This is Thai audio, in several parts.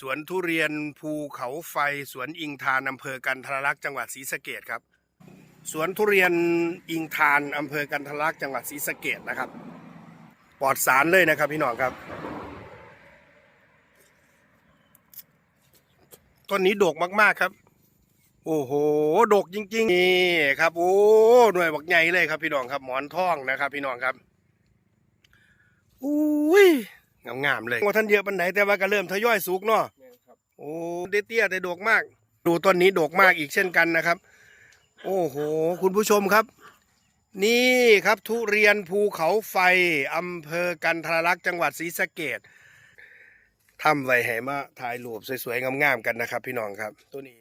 สวนทุเรียนภูเขาไฟสวนอิงทานอำเภอกันทรลักษณ์จังหวัดศรีสะเกดครับสวนทุเรียนอิงทานอำเภอกันทรลักษณ์จังหวัดศรีสะเกดนะครับ ปลอดสารเลยนะครับพี่น้องครับต้นนี้โดกมากๆครับ โอ้โหโดกจริงๆนี่ครับโอ้หน่วยบักใหญ่เลยครับพี่น้องครับ หมอนทองนะครับ พี่น้องครับอุ้ย งามๆเลยว่าท่านเยอะปันไหนแต่ว่าก็เริ่มทยอยสุกเนาะแม่นครับโอ้เตี้ยๆแต่ดกมาก ดูต้นนี้ดกมากอีกเช่นกันนะครับ โอ้โห คุณผู้ชมครับ นี่ครับทุเรียนภูเขาไฟอำเภอกันทรลักษณ์จังหวัดศรีสะเกดทำไว้ให้มาถ่ายรูปสวยๆงามๆกันนะครับ พี่น้องครับ ตัวนี้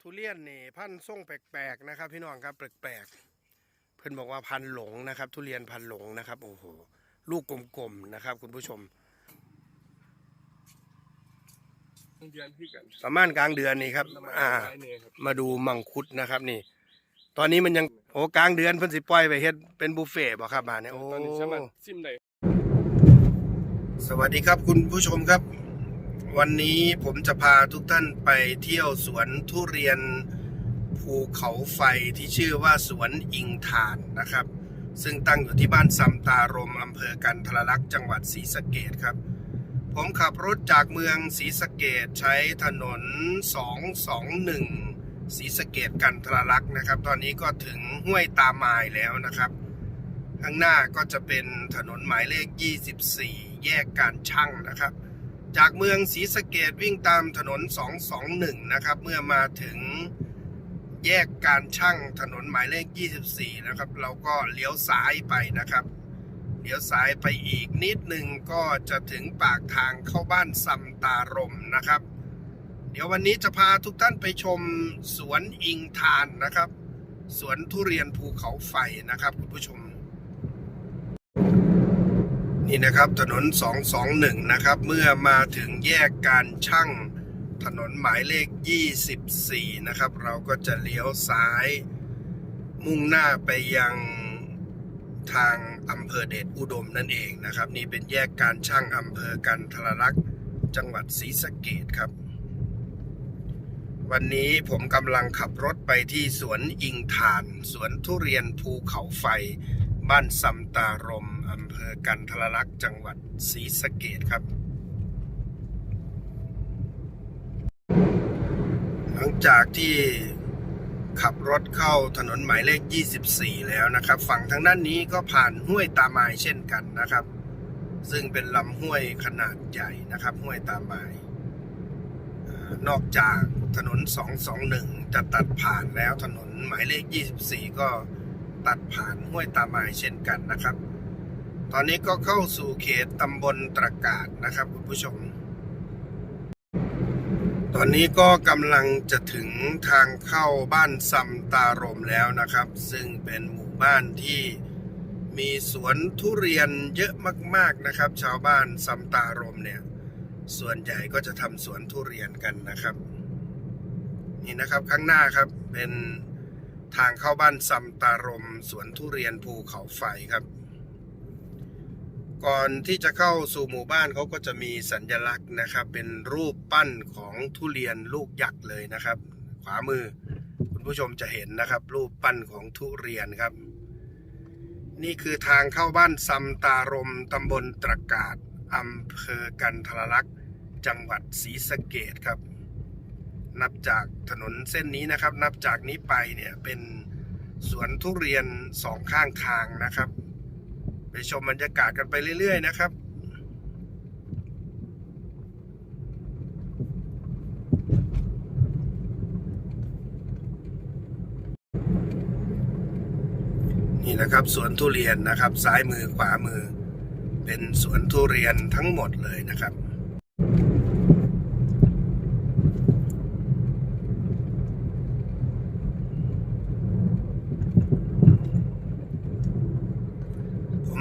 ทุเรียนนี่พันธุ์ส่งแปลกๆนะครับ พี่น้องครับแปลกๆเพื่อนบอกว่าพันธุ์หลงนะครับ ทุเรียนพันธุ์หลงนะครับ โอ้โห ลูกกลมๆนะครับ คุณผู้ชม เดือนพี่กันประมาณกลางเดือนนี้ครับ อ่าหลายเนี่ยครับมาดูมังคุดนะครับ นี่ ตอนนี้มันยังโอ้กลางเดือนเพิ่นสิปล่อยไปเฮ็ดเป็นบุฟเฟ่ต์บ่ครับมาเนี่ยโอ้ตอนนี้สามารถซิมได้สวัสดีครับคุณผู้ชมครับ วันนี้ผมจะพาทุกท่านไปเที่ยวสวนทุเรียนภูเขาไฟที่ชื่อว่าสวนอิงทานนะครับ ซึ่งตั้งอยู่ที่บ้านซำตารมอำเภอกันทรลักษณ์จังหวัดศรีสะเกดครับ ผมขับรถจากเมืองศรีสะเกดใช้ถนน 221ศรีสะเกดกันทรลักษณ์นะครับ ตอนนี้ก็ถึงห้วยตาไมายแล้วนะครับ ข้างหน้าก็จะเป็นถนนหมายเลข 24 แยกการช่างนะครับ จากเมืองศรีสะเกดวิ่งตามถนน 221 นะครับ เมื่อมาถึง แยกการช่างถนนหมายเลข 24 นะครับ เราก็เลี้ยวซ้ายไปนะครับ เลี้ยวซ้ายไปอีกนิดหนึ่งก็จะถึงปากทางเข้าบ้านซำตารมนะครับ เดี๋ยววันนี้จะพาทุกท่านไปชมสวนอิงทานนะครับ สวนทุเรียนภูเขาไฟนะครับคุณผู้ชม นี่นะครับถนน 221 นะครับ เมื่อมาถึงแยกการช่าง ถนนหมายเลข 24 นะครับ เราก็จะเลี้ยวซ้าย มุ่งหน้าไปยังทางอำเภอเดชอุดมนั่นเองนะครับ นี่เป็นแยกการช่างอำเภอกันทรลักษณ์จังหวัดศรีสะเกดครับ วันนี้ผมกำลังขับรถไปที่สวนอิงทาน สวนทุเรียนภูเขาไฟ บ้านซำตารมอำเภอกันทรลักษณ์จังหวัดศรีสะเกดครับ หลังจากที่ขับรถเข้าถนนหมายเลข 24 แล้วนะครับ ฝั่งทางด้านนี้ก็ผ่านห้วยตาไมายเช่นกันนะครับ ซึ่งเป็นลำห้วยขนาดใหญ่นะครับ ห้วยตาไมายเอ่อนอกจากถนน 221 จะตัดผ่านแล้วถนนหมายเลข 24 ก็ตัดผ่านห้วยตาไมายเช่นกันนะครับ ตอนนี้ก็เข้าสู่เขตตำบลตรกาศนะครับคุณผู้ชม ตอนนี้ก็กำลังจะถึงทางเข้าบ้านซำตารมแล้วนะครับ ซึ่งเป็นหมู่บ้านที่มีสวนทุเรียนเยอะมาก ๆนะครับ ชาวบ้านซำตารมเนี่ย ส่วนใหญ่ก็จะทำสวนทุเรียนกันนะครับ นี่นะครับข้างหน้าครับเป็นทางเข้าบ้านซำตารมสวนทุเรียนภูเขาไฟครับ ก่อนที่จะเข้าสู่หมู่บ้านเขาก็จะมีสัญลักษณ์นะครับ เป็นรูปปั้นของทุเรียนลูกยักษ์เลยนะครับ ขวามือคุณผู้ชมจะเห็นนะครับ รูปปั้นของทุเรียนครับ นี่คือทางเข้าบ้านซำตารมตำบลตรกาศอำเภอกันทรลักษณ์จังหวัดศรีสะเกดครับ นับจากถนนเส้นนี้นะครับ นับจากนี้ไปเนี่ยเป็นสวนทุเรียนสองข้างทางนะครับ ชมบรรยากาศกันไปเรื่อย ๆ นะครับ นี่นะครับสวนทุเรียนนะครับ ซ้ายมือขวามือ เป็นสวนทุเรียนทั้งหมดเลยนะครับ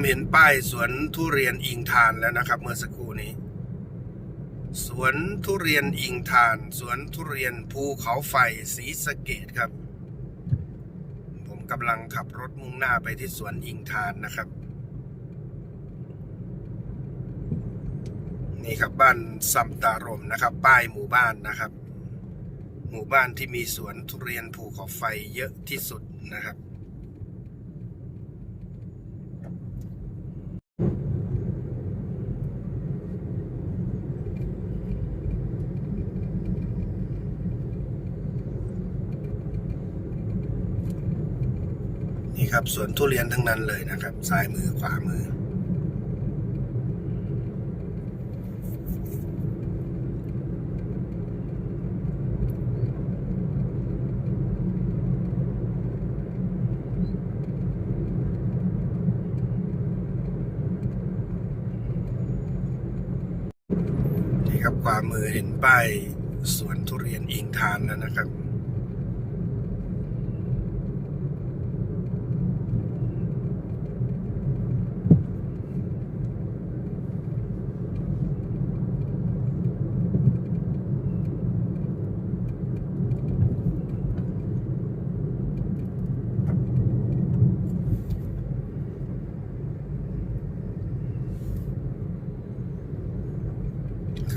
เห็นป้ายสวนทุเรียนอิงทานแล้วนะครับ เมื่อสักครู่นี้ สวนทุเรียนอิงทาน สวนทุเรียนภูเขาไฟศรีสะเกดครับ ผมกำลังขับรถมุ่งหน้าไปที่สวนอิงทานนะครับ นี่ครับบ้านซัมตารมนะครับ ป้ายหมู่บ้านนะครับ หมู่บ้านที่มีสวนทุเรียนภูเขาไฟเยอะที่สุดนะครับ นี่ครับสวนทุเรียนทั้งนั้นเลยนะครับซ้ายมือขวามือ นี่ครับขวามือเห็นป้ายสวนทุเรียนอิงทานแล้วนะครับ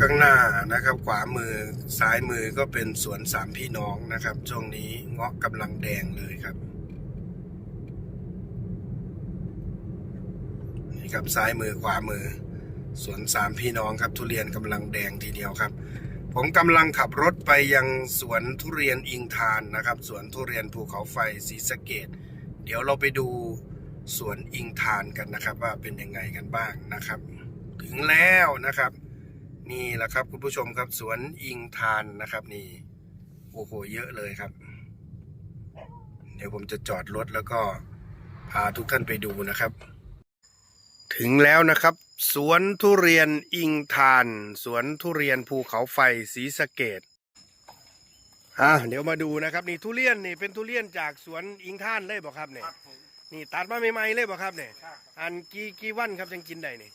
ข้างหน้านะครับ ขวามือซ้ายมือก็เป็นสวนสามพี่น้องนะครับ ช่วงนี้เงาะกำลังแดงเลยครับนี่ครับซ้ายมือขวามือสวนสามพี่น้องครับ ทุเรียนกำลังแดงทีเดียวครับ ผมกำลังขับรถไปยังสวนทุเรียนอิงทานนะครับสวนทุเรียนภูเขาไฟศรีสะเกดเดี๋ยวเราไปดูสวนอิงทานกันนะครับ ว่าเป็นยังไงกันบ้างนะครับ ถึงแล้วนะครับ นี่แหละครับคุณผู้ชมครับสวนอิงทานนะครับ นี่โอ้โหเยอะเลยครับ เดี๋ยวผมจะจอดรถแล้วก็พาทุกท่านไปดูนะครับ ถึงแล้วนะครับ สวนทุเรียนอิงทาน สวนทุเรียนภูเขาไฟศรีสะเกดอะเดี๋ยวมาดูนะครับ นี่ทุเรียนนี่เป็นทุเรียนจากสวนอิงทานเลยบอกครับเนี่ยครับผมนี่ตัดมาใหม่ๆเลยบอกครับเนี่ยครับอันกี่กี่วันครับจึงกินได้นี่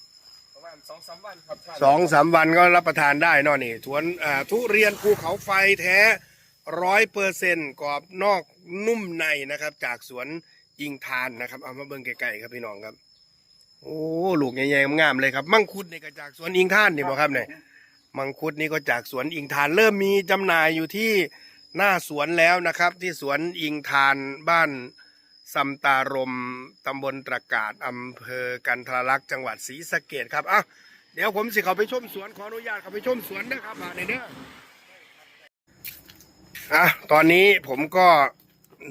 ประมาณสองสามวันครับท่านสองสามวันก็รับประทานได้เนอนี่ทวนอ่าทุเรียนภูเขาไฟแท้ร้อยเปอร์เซ็นต์กรอบนอกนุ่มในนะครับ จากสวนอิงทานนะครับเอามาเบิ่งไกลๆครับพี่น้องครับ โอ้ลูกใหญ่ๆงามๆเลยครับ มังคุดนี่ก็จากสวนอิงทานนี่บ่ครับเนี่ยมังคุดนี่ก็จากสวนอิงทานเริ่มมีจำหน่ายอยู่ที่หน้าสวนแล้วนะครับ ที่สวนอิงทานบ้าน ซัมตารมตำบลตรกาศอำเภอกันทรลักษณ์จังหวัดศรีสะเกดครับอะเดี๋ยวผมสิเขาไปชมสวนขออนุญาตเขาไปชมสวนนะครับมาในเด้ออะตอนนี้ผมก็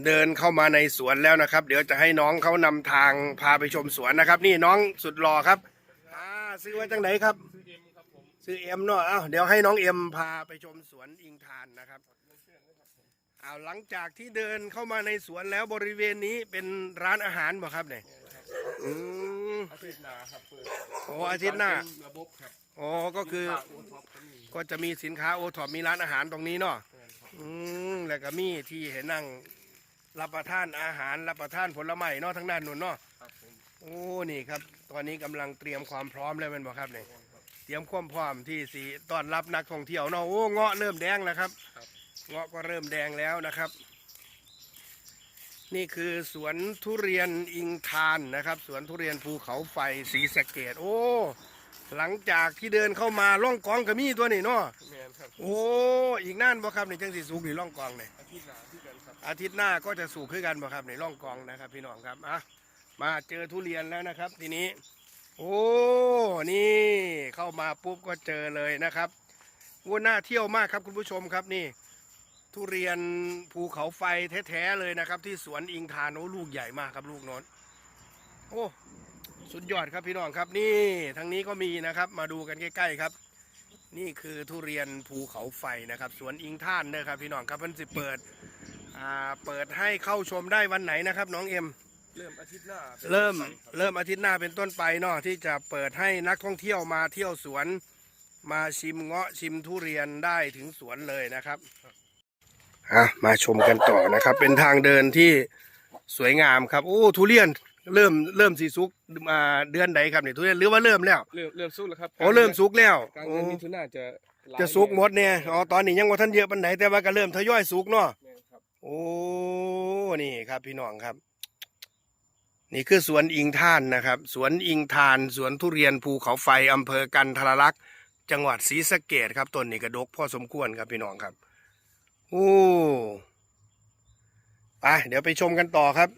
เดินเข้ามาในสวนแล้วนะครับ เดี๋ยวจะให้น้องเขานำทางพาไปชมสวนนะครับ นี่น้องสุดหล่อครับอ่าซื้อไว้จังไหนครับ ซื้อเอ็มครับผมซื้อเอ็มเนาะอ้าวเดี๋ยวให้น้องเอ็มพาไปชมสวนอิงทานนะครับ อ้าวหลังจากที่เดินเข้ามาในสวนแล้วบริเวณนี้เป็นร้านอาหารบ่ครับเนี่ยอืมอาทิตย์หน้าครับเปิดโอ้อาทิตย์หน้าเป็นระบบครับอ๋อก็คือลูกาโอท็อปก็มีก็จะมีสินค้าโอท็อปมีร้านอาหารตรงนี้เนาะแม่นครับอืมแล้วก็มีที่เห็นนั่งรับประทานอาหารรับประทานผลไม้เนาะทั้งด้านนู้นเนาะครับผมโอ้นี่ครับ ตอนนี้กำลังเตรียมความพร้อมแล้วแมันบอกครับเนี่ยเตรียมความพร้อมที่สีต้อนรับนักท่องเที่ยวเนาะโอ้เงาะเริ่มแดงแล้วครับ เงาะก็เริ่มแดงแล้วนะครับ นี่คือสวนทุเรียนอิงทานนะครับ สวนทุเรียนภูเขาไฟสีสะเกดโอ้ หลังจากที่เดินเข้ามาล่องกองก็มีตัวนี่เนาะแม่นครับโอ้อีกนั่นบ่ครับในจังสีสุกนี่ร่องกองเนี่ยอาทิตย์หน้าที่กันครับอาทิตย์หน้าก็จะสูกขึ้นกันบ่ครับในร่องกองนะครับ พี่น้องครับอะมาเจอทุเรียนแล้วนะครับ ทีนี้ โอ้นี่เข้ามาปุ๊บก็เจอเลยนะครับวัวน่าเที่ยวมากครับคุณผู้ชมครับนี่ ทุเรียนภูเขาไฟแท้ๆเลยนะครับ ที่สวนอิงทานโอ้ลูกใหญ่มากครับลูกโน้นโอ้สุดยอดครับพี่น้องครับนี่ทางนี้ก็มีนะครับ มาดูกันใกล้ๆครับ นี่คือทุเรียนภูเขาไฟนะครับ สวนอิงท่านเด้อครับ พี่น้องครับมันสิเปิดอ่าเปิดให้เข้าชมได้วันไหนนะครับ น้องเอ็ม เริ่มอาทิตย์หน้าป็นเริ่มต้นไปครับเริ่มอาทิตย์หน้าเป็นต้นไปเนาะที่จะเปิดให้นักท่องเที่ยวมาเที่ยวสวน มาชิมเงาะชิมทุเรียนได้ถึงสวนเลยนะครับ อะมาชมกันต่อนะครับ เป็นทางเดินที่สวยงามครับโอ้ทุเรียนเริ่มเริ่มสีสุกมาเดือนไหนครับเนี่ยทุเรียนหรือว่าเริ่มแล้วเริ่มเริ่มสุกแล้วครับโอ้เริ่มสุกแล้วกลางโอ้เดือนมิถุนาจะหลายจะสุกหมดเนี่ยอ๋อตอนนี้ยังว่าท่านเยอะปันไหนแต่ว่าก็เริ่มทยอยสุกเนาะแม่นครับโอ้นี่ครับพี่น้องครับ นี่คือสวนอิงท่านนะครับ สวนอิงทาน สวนทุเรียนภูเขาไฟอำเภอกันทรลักษณ์จังหวัดศรีสะเกดครับต้นนี้กระดกพอสมควรครับพี่น้องครับ โอ้ไปเดี๋ยวไปชมกันต่อครับ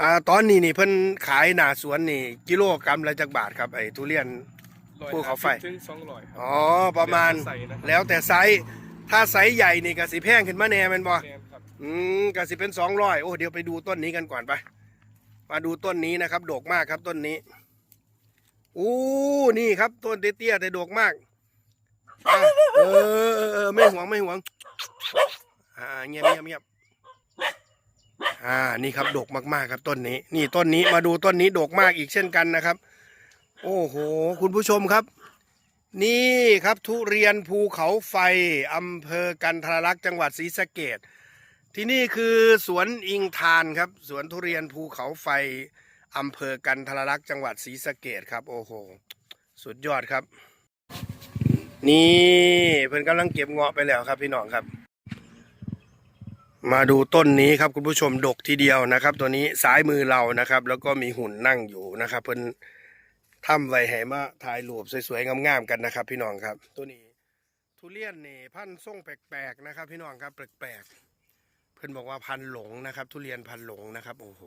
อ่า ตอนนี้นี่เพิ่นขายหน้าสวนนี่ กิโลกรัมละจักบาทครับไอ้ทุเรียนร้อยภูเขาไฟห้สิบถึงสองร้อยครับ อ๋อ ประมาณ แล้วแต่ไซส์นะครับแล้วแต่ไซส์ถ้าไซส์ใหญ่นี่ก็สิแพงขึ้นมาแน่แม่นบ่ แม่นครับอืมก็สิเป็นสองร้อยโอ้เดี๋ยวไปดูต้นนี้กันก่อนไป มาดูต้นนี้นะครับ โดกมากครับต้นนี้ อู้นี่ครับต้นเตี้ยๆแต่โดกมาก อะเออเออเออไม่หวงไม่หวง อ่าเงียบเงียบเงียบอ่านี่ครับโดกมากๆครับต้นนี้ นี่ต้นนี้มาดูต้นนี้โดกมากอีกเช่นกันนะครับ โอ้โห คุณผู้ชมครับ นี่ครับทุเรียนภูเขาไฟอำเภอกันทรลักษณ์จังหวัดศรีสะเกดที่นี่คือสวนอิงทานครับ สวนทุเรียนภูเขาไฟอำเภอกันทรลักษณ์จังหวัดศรีสะเกดครับ โอ้โห สุดยอดครับ นี่เพิ่นกำลังเก็บเงาะไปแล้วครับพี่น้องครับ มาดูต้นนี้ครับคุณผู้ชมดกทีเดียวนะครับ ตัวนี้ซ้ายมือเรานะครับ แล้วก็มีหุ่นนั่งอยู่นะครับ เพิ่นทำไว้ให้มาถ่ายรูปสวยๆงามๆกันนะครับ พี่น้องครับ ตัวนี้ทุเรียนนี่พันธุ์ทรงแปลกๆนะครับ พี่น้องครับแปลกๆเพื่อนบอกว่าพันหลงนะครับ ทุเรียนพันหลงนะครับโอ้โห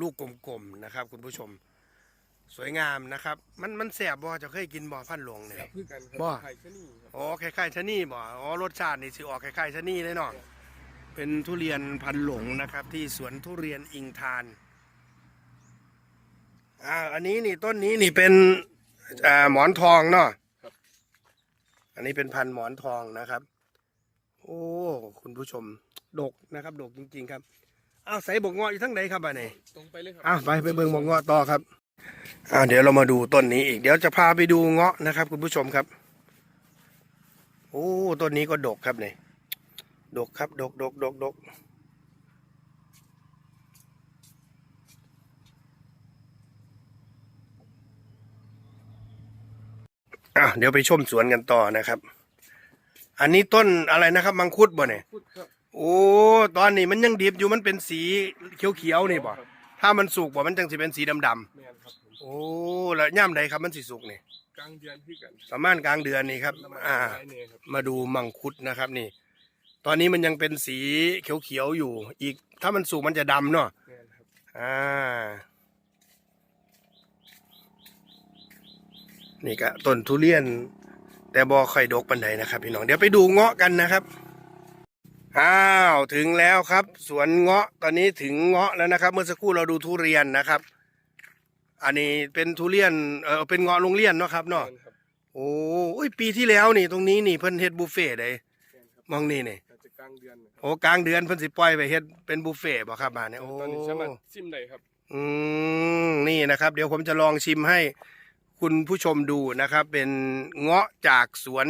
ลูกกลมๆนะครับ คุณผู้ชม สวยงามนะครับ มันมันแสบบ่จะเคยกินบ่พันหลงเนี่ย คือกันครับบ่ ไข่ชะนีครับอ๋อคล้ายๆชะนีบ่อ๋อรสชาตินี่สิออกคล้ายๆชะนีเลยเนาะเป็นทุเรียนพันหลงนะครับ ที่สวนทุเรียนอิงทานอ่าอันนี้นี่ต้นนี้นี่เป็นอ่าหมอนทองเนาะอันนี้เป็นพันธุ์หมอนทองนะครับ โอ้คุณผู้ชมดกนะครับดกจริง ๆ ครับอ้าวใส่บกเงาะอยู่ทั้งไหนครับบ้านนี้ตรงไปเลยครัอ้าวไปไปเบิ่งบกเงาะต่อครับ อ้าวเดี๋ยวเรามาดูต้นนี้อีก เดี๋ยวจะพาไปดูเงาะนะครับ คุณผู้ชมครับ โอ้ต้นนี้ก็ดกครับเนี่ยดกครับ ดกดกดกดกอะเดี๋ยวไปชมสวนกันต่อนะครับ อันนี้ต้นอะไรนะครับ มังคุดบ่เนี่ยพูดครับโอ้ ตอนนี้มันยังดิบอยู่มันเป็นสีเขียวๆนี่บ่ครับ ถ้ามันสุกบ่มันจังสิเป็นสีดำแม่นครับผมๆโอ้แล้วย่ำใดครับมันสิสุกนี่กลางเดือนคือกันประมาณกลางเดือนนี่ครับประมาณอ่าปลายเนี่ยครับมาดูมังคุดนะครับนี่ ตอนนี้มันยังเป็นสีเขียวๆอยู่ อีกถ้ามันสุกมันจะดำเนาะ แม่นครับอ่า นี่ก็ต้นทุเรียน แต่บอค่อยดกปันใดนะครับพี่น้อง เดี๋ยวไปดูเงาะกันนะครับ อ้าวถึงแล้วครับ สวนเงาะตอนนี้ถึงเงาะแล้วนะครับ เมื่อสักครู่เราดูทุเรียนนะครับ อันนี้เป็นทุเรียนเออเป็นเงาะโรงเรียนเนาะครับเนาะแม่นครับโอ้ยปีที่แล้วนี่ตรงนี้นี่เพิ่นเฮ็ดบุฟเฟ่ต์เลยแม่นครับมองนี่นี่อาจจะกลางเดือนนะครับโอ้กลางเดือนเพิ่นสิปล่อยไปเฮ็ดเป็นบุฟเฟ่ต์บ่ครับบ้านเนี่ยโอ้ตอนนี้สามารถซิมได้ครับ อืมนี่นะครับ เดี๋ยวผมจะลองชิมให้คุณผู้ชมดูนะครับ เป็นเงาะจากสวน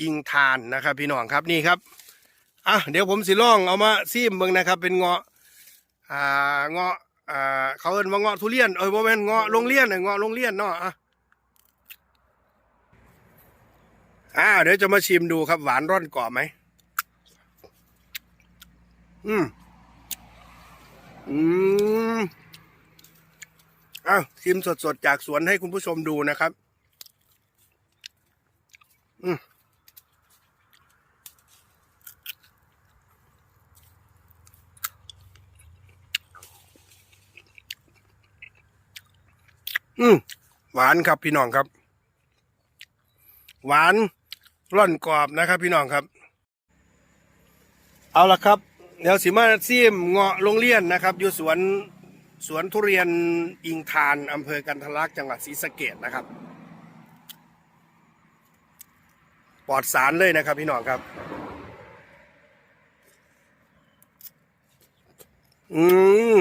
อิงทานนะครับ พี่น้องครับนี่ครับ อะเดี๋ยวผมสิลองเอามาซิมเบิ่งนะครับ เป็นเงาะอ่าเงาะอ่าเขาเอิ้นว่าเงาะทุเรียนเอ้ยบ่แม่นเงาะโรงเรียนน่ะเงาะโรงเรียนเนาะอะอ่าเดี๋ยวจะมาชิมดูครับ หวานร่อนกรอบไหมอืมอืมอ้าวชิมสดๆจากสวนให้คุณผู้ชมดูนะครับ อืม อืมหวานครับพี่น้องครับ หวานร่อนกรอบนะครับ พี่น้องครับ เอาละครับ เดี๋ยวสิมาซีมเงาะโรงเรียนนะครับ อยู่สวนสวนทุเรียนอิงทานอำเภอกันทะลักจังหวัดศรีสะเกดนะครับ ปลอดสารเลยนะครับ พี่น้องครับ อืม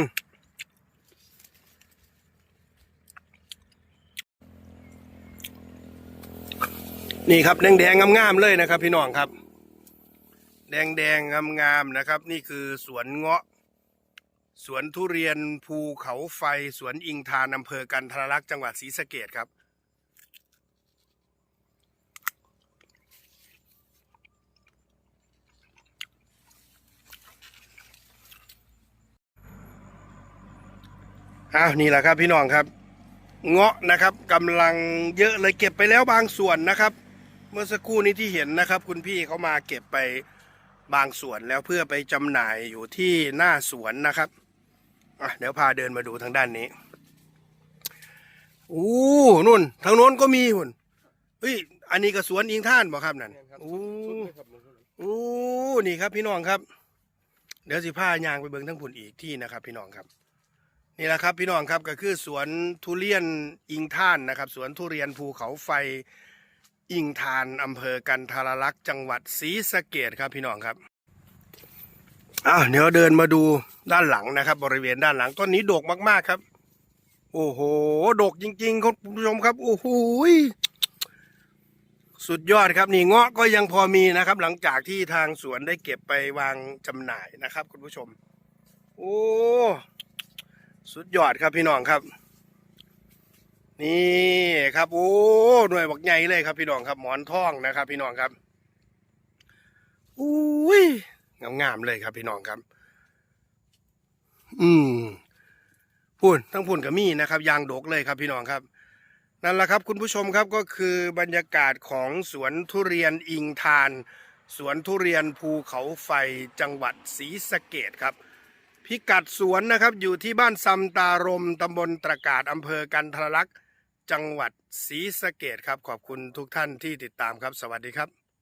นี่ครับแดงๆงามๆเลยนะครับ พี่น้องครับ แดงแดงงามงามๆนะครับ นี่คือสวนเงาะ สวนทุเรียนภูเขาไฟ สวนอิงทานอำเภอกันทรลักษณ์จังหวัดศรีสะเกดครับอ้าวนี่แหละครับพี่น้องครับ เงาะนะครับกำลังเยอะเลยเก็บไปแล้วบางส่วนนะครับ เมื่อสักครู่นี้ที่เห็นนะครับ คุณพี่เขามาเก็บไปบางส่วนแล้วเพื่อไปจำหน่ายอยู่ที่หน้าสวนนะครับอะเดี๋ยวพาเดินมาดูทางด้านนี้อู้นุ่น ทางโน้นก็มีหุ่นเฮ้ยอันนี้ก็สวนอิงท่านบอกครับนั่นแม่นครับอู้สุดเลยครับหลวงพ่ออู้นี่ครับพี่น้องครับ เดี๋ยวสิพายางไปเบิ่งทั้งผุนอีกที่นะครับ พี่น้องครับ นี่แหละครับ พี่น้องครับก็คือสวนทุเรียนอิงท่านนะครับ สวนทุเรียนภูเขาไฟ อิงทานอำเภอกันทารลักษ์จังหวัดศรีสะเกดครับพี่น้องครับอ้าวเดี๋ยวเดินมาดูด้านหลังนะครับ บริเวณด้านหลังต้นนี้โดกมากๆครับ โอ้โหโดกจริงๆคุณผู้ชมครับ โอ้โหสุดยอดครับนี่เงาะก็ยังพอมีนะครับ หลังจากที่ทางสวนได้เก็บไปวางจำหน่ายนะครับ คุณผู้ชม โอ้ สุดยอดครับพี่น้องครับ นี่ครับโอ้หน่วยบักใหญ่เลยครับพี่น้องครับหมอนทองนะครับ พี่น้องครับอุ้ยงามๆเลยครับพี่น้องครับ อืมพุ่นทั้งพุ่นกับมีนะครับ ยางดกเลยครับพี่น้องครับ นั่นแหละครับคุณผู้ชมครับก็คือบรรยากาศของสวนทุเรียนอิงทาน สวนทุเรียนภูเขาไฟจังหวัดศรีสะเกดครับพิกัดสวนนะครับอยู่ที่บ้านซำตารมตำบลตรกาศอำเภอกันทรลักษณ์ จังหวัดศรีสะเกดครับ ขอบคุณทุกท่านที่ติดตามครับ สวัสดีครับ